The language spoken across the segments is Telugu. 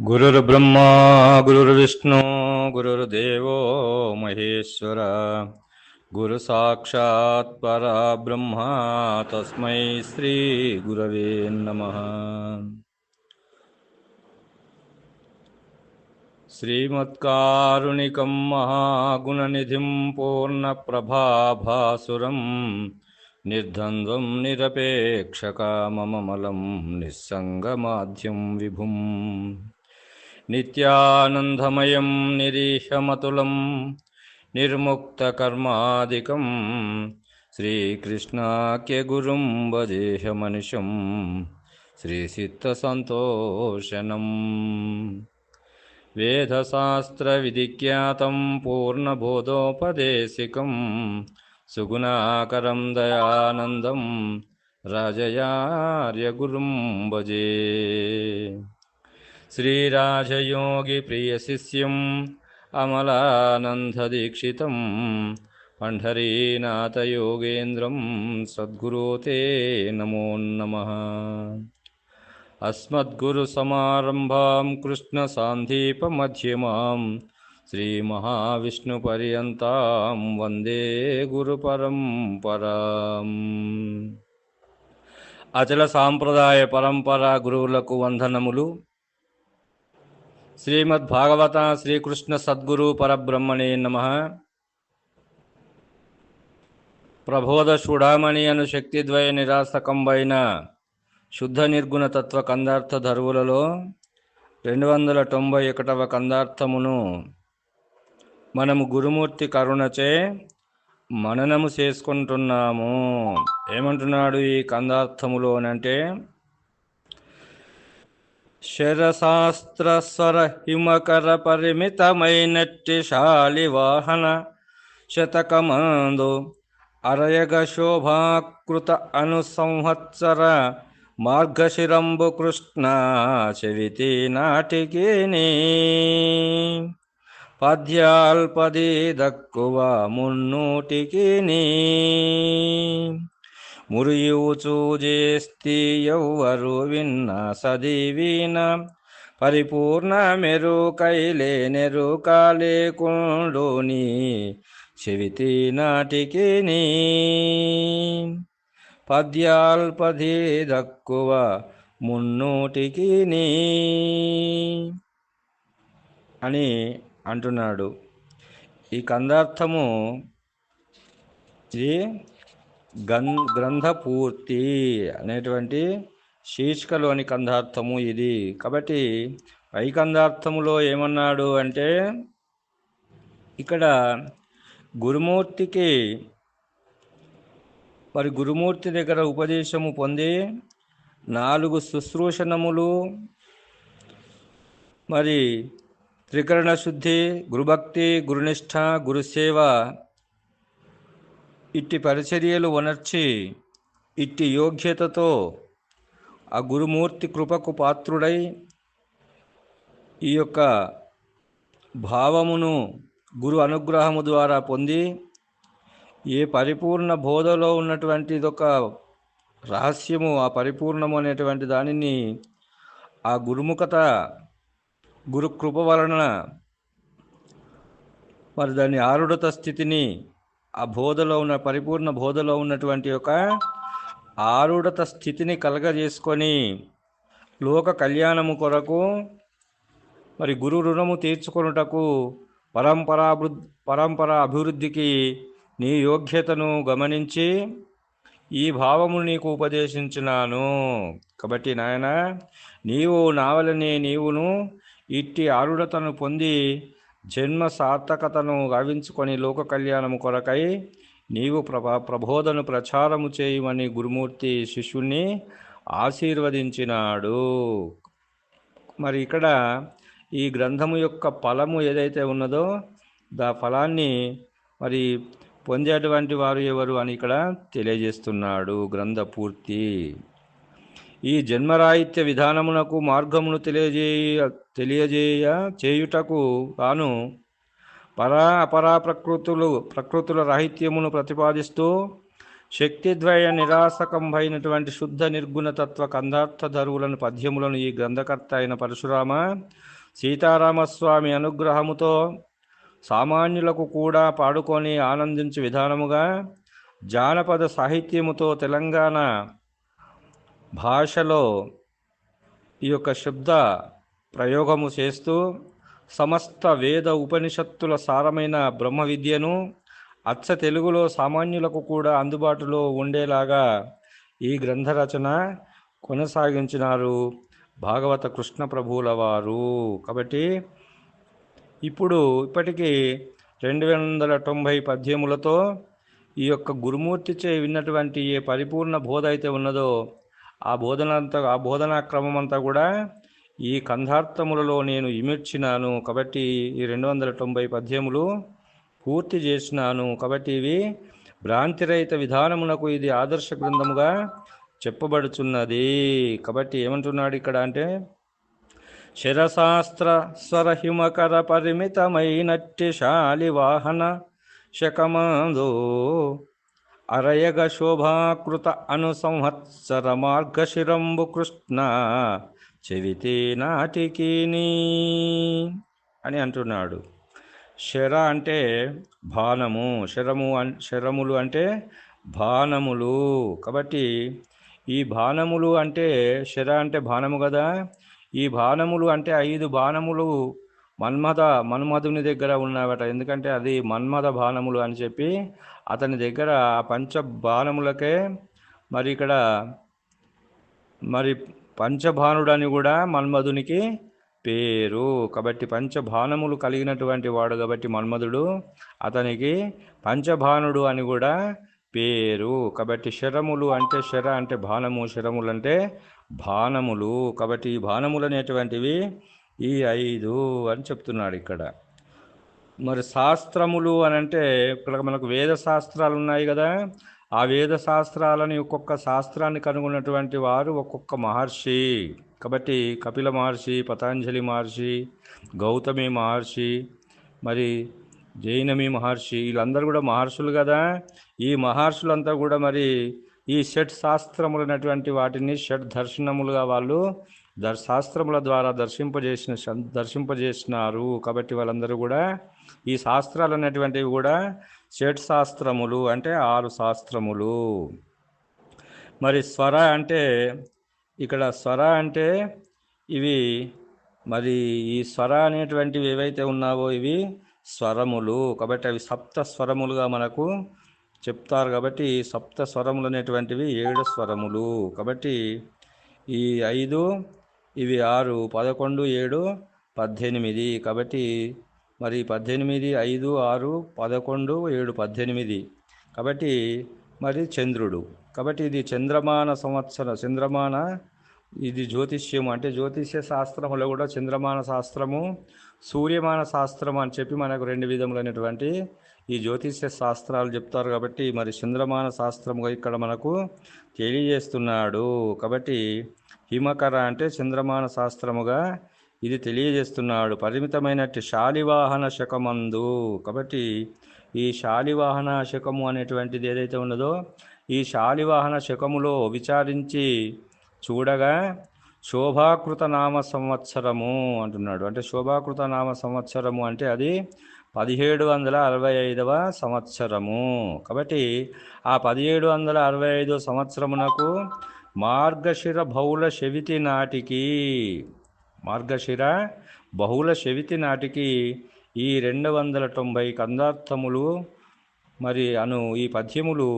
गुरुर्ब्रह्मा गुरुर्विष्णु गुरुर्देवो महेश्वर गुरुसाक्षात् परब्रह्मा तस्मै श्रीगुरवे नमः श्रीमत्कारुणिकं महागुणनिधिं पूर्णप्रभाभासुरं निर्द्वन्द्वं निरपेक्षकाममलं निस्सङ्गमाध्यं विभुम् नित्यानन्दमयं निरीशमतुलं निर्मुक्तकर्मादिकं श्रीकृष्णाख्यगुरुं वदेशमनिशं श्रीसिद्धसन्तोषणम् वेदशास्त्रविधिज्ञातं पूर्णबोधोपदेशिकं सुगुणाकरं दयानन्दं राजयार्यगुरुं भजे श्रीराजयोगिप्रियशिष्यम् अमलानन्ददीक्षितं पण्ढरीनाथयोगेन्द्रं सद्गुरो ते नमो नमः अस्मद्गुरुसमारम्भां कृष्णसान्धीपमध्यमां श्रीमहाविष्णुपर्यन्तां वन्दे గురుపరంపరాం అచల సాంప్రదాయ పరంపర గురువులకు వందనములు శ్రీమద్భాగవత శ్రీకృష్ణ సద్గురు పరబ్రహ్మణే నమ. ప్రబోధ చూడామణి అను శక్తిద్వయ నిరాసకంబైన శుద్ధ నిర్గుణ తత్వ కందార్థ ధరువులలో రెండు వందల తొంభై ఒకటవ కందార్థమును మనము గురుమూర్తి కరుణచే మననము చేసుకుంటున్నాము. ఏమంటున్నాడు ఈ కందార్థములోనంటే శరశాస్త్రస్వర హిమకర పరిమితమైనట్టి శాలివాహన శతకమందు అరయగ శోభాకృత అను సంవత్సర మార్గశిరంబు కృష్ణ చెవితి నాటికిని పద్యాల్పది దక్కువ మున్నూటికిని మురియుచూ చేస్తి ఎవ్వరు విన్న సదివిన పరిపూర్ణ మెరుకైలేనెరుక లేకుండుని చెవితి నాటికి పద్యాల్పది దక్కువ మున్నూటికిని అని అంటున్నాడు. ఈ కందార్థము ఇది గన్ గ్రంథపూర్తి అనేటువంటి శీర్షికలోని కందార్థము ఇది. కాబట్టి పై కందార్థములో ఏమన్నాడు అంటే ఇక్కడ గురుమూర్తికి మరి గురుమూర్తి దగ్గర ఉపదేశము పొంది నాలుగు శుశ్రూషణములు మరి త్రికరణ శుద్ధి గురుభక్తి గురునిష్ట గురుసేవ ఇట్టి పరిచర్యలు వనర్చి ఇట్టి యోగ్యతతో ఆ గురుమూర్తి కృపకు పాత్రుడై ఈ యొక్క భావమును గురు అనుగ్రహము ద్వారా పొంది ఏ పరిపూర్ణ బోధలో ఉన్నటువంటి ఇదొక రహస్యము ఆ పరిపూర్ణము అనేటువంటి దానిని ఆ గురుముఖత గురు కృప వలన మరి దాని ఆరుడత స్థితిని ఆ బోధలో ఉన్న పరిపూర్ణ బోధలో ఉన్నటువంటి ఒక ఆరుడత స్థితిని కలగజేసుకొని లోక కళ్యాణము కొరకు మరి గురు రుణము తీర్చుకొనుటకు పరంపరాభృ పరంపర అభివృద్ధికి నీ యోగ్యతను గమనించి ఈ భావము నీకు ఉపదేశించినాను. కాబట్టి నాయన నీవు నావలని నీవును ఇట్టి ఆరుడతను పొంది జన్మ సార్థకతను గావించుకొని లోక కళ్యాణము కొరకై నీవు ప్రభా ప్రబోధను ప్రచారము చేయమని గురుమూర్తి శిష్యుణ్ణి ఆశీర్వదించినాడు. మరి ఇక్కడ ఈ గ్రంథము యొక్క ఫలము ఏదైతే ఉన్నదో దా ఫలాన్ని మరి పొందేటువంటి వారు ఎవరు అని ఇక్కడ తెలియజేస్తున్నాడు గ్రంథ పూర్తి ఈ జన్మరాహిత్య విధానమునకు మార్గమును తెలియజేయ తెలియజేయ చేయుటకు గాను పరా అపరా ప్రకృతులు ప్రకృతుల రాహిత్యమును ప్రతిపాదిస్తూ శక్తిద్వయ నిరాసకంభైనటువంటి శుద్ధ నిర్గుణతత్వ కందార్థధరువులను పద్యములను ఈ గ్రంథకర్త అయిన పరశురామ సీతారామస్వామి అనుగ్రహముతో సామాన్యులకు కూడా పాడుకొని ఆనందించే విధానముగా జానపద సాహిత్యముతో తెలంగాణ భాషలో ఈ యొక్క శబ్ద ప్రయోగము చేస్తూ సమస్త వేద ఉపనిషత్తుల సారమైన బ్రహ్మ విద్యను అచ్చ తెలుగులో సామాన్యులకు కూడా అందుబాటులో ఉండేలాగా ఈ గ్రంథ రచన కొనసాగించినారు భాగవత కృష్ణ ప్రభువుల వారు. కాబట్టి ఇప్పుడు ఇప్పటికీ రెండు వందల తొంభై పద్యములతో ఈ యొక్క గురుమూర్తిచే విన్నటువంటి ఏ పరిపూర్ణ బోధ అయితే ఉన్నదో ఆ బోధన అంతా ఆ బోధనా క్రమం అంతా కూడా ఈ కంధార్థములలో నేను ఇమిడ్చినాను. కాబట్టి ఈ రెండు వందల తొంభై పద్యములు పూర్తి చేసినాను. కాబట్టి ఇవి భ్రాంతిరహిత విధానమునకు ఇది ఆదర్శ గ్రంథముగా చెప్పబడుచున్నది. కాబట్టి ఏమంటున్నాడు ఇక్కడ అంటే శరశాస్త్ర స్వరహిమకర పరిమితమైనట్టి శాలివాహన శకమందు అరయగ శోభాకృత అనుసంహత్సర మార్గశిరంబు కృష్ణ చెవితే నాటికిని అని అంటున్నాడు. శర అంటే బాణము శరము అన్ శరములు అంటే బాణములు కాబట్టి ఈ బాణములు అంటే శర అంటే బాణము కదా. ఈ బాణములు అంటే ఐదు బాణములు మన్మథ మన్మధుని దగ్గర ఉన్నావట. ఎందుకంటే అది మన్మథ బాణములు అని చెప్పి అతని దగ్గర ఆ పంచ బాణములకే మరి ఇక్కడ మరి పంచబాణుడు అని కూడా మన్మధునికి పేరు. కాబట్టి పంచబాణములు కలిగినటువంటి వాడు కాబట్టి మన్మధుడు అతనికి పంచబాణుడు అని కూడా పేరు. కాబట్టి శరములు అంటే శర అంటే బాణము శరములు అంటే బాణములు. కాబట్టి ఈ బాణములు అనేటువంటివి ఈ ఐదు అని చెప్తున్నాడు ఇక్కడ. మరి శాస్త్రములు అని అంటే ఇక్కడ మనకు వేద శాస్త్రాలు ఉన్నాయి కదా. ఆ వేద శాస్త్రాలని ఒక్కొక్క శాస్త్రాన్ని కనుగొన్నటువంటి వారు ఒక్కొక్క మహర్షి. కాబట్టి కపిల మహర్షి పతాంజలి మహర్షి గౌతమి మహర్షి మరి జైనమి మహర్షి వీళ్ళందరూ కూడా మహర్షులు కదా. ఈ మహర్షులంతా కూడా మరి ఈ షట్ శాస్త్రములు అనేటువంటి వాటిని షట్ దర్శనములుగా వాళ్ళు దర్ శాస్త్రముల ద్వారా దర్శింపజేసిన దర్శింపజేసినారు. కాబట్టి వాళ్ళందరూ కూడా ఈ శాస్త్రాలు అనేటువంటివి కూడా షట్ శాస్త్రములు అంటే ఆరు శాస్త్రములు. మరి స్వర అంటే ఇక్కడ స్వర అంటే ఇవి మరి ఈ స్వర అనేటువంటివి ఏవైతే ఉన్నావో ఇవి స్వరములు. కాబట్టి అవి సప్త స్వరములుగా మనకు చెప్తారు కాబట్టి ఈ సప్త స్వరములు అనేటువంటివి ఏడు స్వరములు. కాబట్టి ఈ ఐదు ఇవి ఆరు పదకొండు ఏడు పద్దెనిమిది. కాబట్టి మరి పద్దెనిమిది ఐదు ఆరు పదకొండు ఏడు పద్దెనిమిది. కాబట్టి మరి చంద్రుడు. కాబట్టి ఇది చంద్రమాన సంవత్సరం చంద్రమాన ఇది జ్యోతిష్యం అంటే జ్యోతిష్య శాస్త్రములో కూడా చంద్రమాన శాస్త్రము సూర్యమాన శాస్త్రం అని చెప్పి మనకు రెండు విధములైనటువంటి ఈ జ్యోతిష్య శాస్త్రాలు చెప్తారు కాబట్టి మరి చంద్రమాన శాస్త్రముగా ఇక్కడ మనకు తెలియజేస్తున్నాడు. కాబట్టి హిమకర అంటే చంద్రమాన శాస్త్రముగా ఇది తెలియజేస్తున్నాడు. పరిమితమైనట్టు శాలివాహన శకమందు. కాబట్టి ఈ శాలివాహన శకము అనేటువంటిది ఏదైతే ఉన్నదో ఈ శాలివాహన శకములో విచారించి చూడగా శోభాకృత నామ సంవత్సరము అంటున్నాడు. అంటే శోభాకృత నామ సంవత్సరము అంటే అది పదిహేడు వందల అరవై ఐదవ సంవత్సరము. కాబట్టి ఆ పదిహేడు వందల అరవై ఐదవ సంవత్సరమునకు మార్గశిర బహుళ శవితి నాటికి మార్గశిర బహుళ శవితి నాటికి ఈ రెండు వందల తొంభై కందార్థములు మరి అను ఈ పద్యములు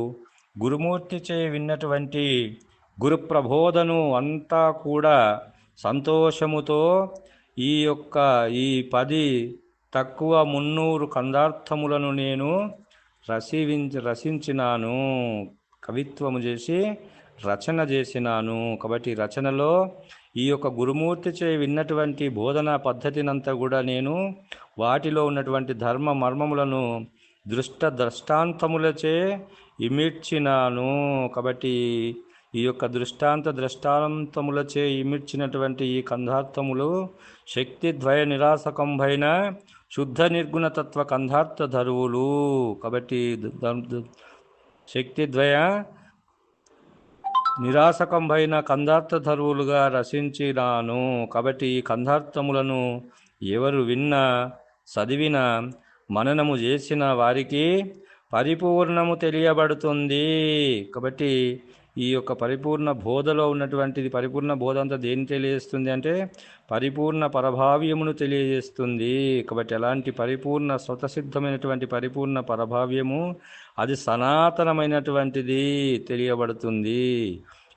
గురుమూర్తిచే విన్నటువంటి గురు ప్రబోధను అంతా కూడా సంతోషముతో ఈ యొక్క ఈ పది తక్కువ మున్నూరు కందార్థములను నేను రసివించి రసించినాను కవిత్వము చేసి రచన చేసినాను. కాబట్టి రచనలో ఈ యొక్క గురుమూర్తిచే విన్నటువంటి బోధనా పద్ధతినంతా కూడా నేను వాటిలో ఉన్నటువంటి ధర్మ మర్మములను దృష్ట దృష్టాంతములచే ఇమిడ్చినాను. కాబట్టి ఈ యొక్క దృష్టాంత దృష్టాంతములచే ఇమిడ్చినటువంటి ఈ కంధార్థములు శక్తి ద్వయ నిరాసకంభైన శుద్ధ నిర్గుణతత్వ కంధార్థ ధరువులు. కాబట్టి శక్తిద్వయ నిరాసకంపైన కందార్థ ధరువులుగా రచించినాను. కాబట్టి ఈ కందార్థములను ఎవరు విన్నా చదివిన మననము చేసిన వారికి పరిపూర్ణము తెలియబడుతుంది. కాబట్టి ఈ యొక్క పరిపూర్ణ బోధలో ఉన్నటువంటిది పరిపూర్ణ బోధ అంతా దేని తెలియజేస్తుంది అంటే పరిపూర్ణ పరభావ్యమును తెలియజేస్తుంది. కాబట్టి ఎలాంటి పరిపూర్ణ స్వతసిద్ధమైనటువంటి పరిపూర్ణ పరభావ్యము అది సనాతనమైనటువంటిది తెలియబడుతుంది.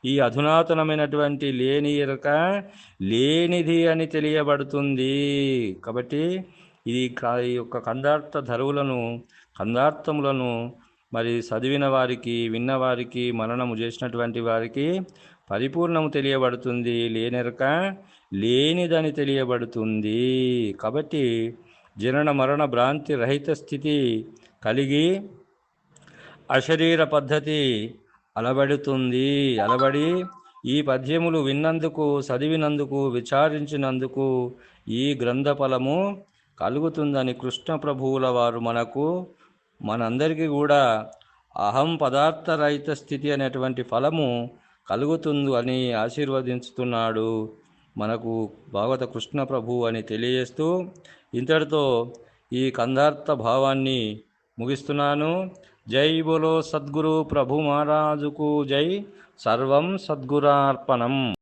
ఈ అధునాతనమైనటువంటి లేని ఎరక లేనిది అని తెలియబడుతుంది. కాబట్టి ఇది ఈ యొక్క కందార్థ ధరువులను కందార్థములను మరి చదివిన వారికి విన్నవారికి మననము చేసినటువంటి వారికి పరిపూర్ణము తెలియబడుతుంది. లేనరక లేనిదని తెలియబడుతుంది. కాబట్టి జనన మరణ భ్రాంతి రహిత స్థితి కలిగి అశరీర పద్ధతి అలబడుతుంది. అలబడి ఈ పద్యములు విన్నందుకు చదివినందుకు విచారించినందుకు ఈ గ్రంథ ఫలము కలుగుతుందని కృష్ణ ప్రభువుల వారు మనకు మనందరికీ కూడా అహం పదార్థ రహిత స్థితి అనేటువంటి ఫలము కలుగుతుంది అని ఆశీర్వదించుతున్నాడు మనకు భాగవత కృష్ణ ప్రభు అని తెలియజేస్తూ ఇంతటితో ఈ కందార్థ భావాన్ని ముగిస్తున్నాను. జై బోలో సద్గురు ప్రభు మహారాజుకు జై. సర్వం సద్గురార్పణం.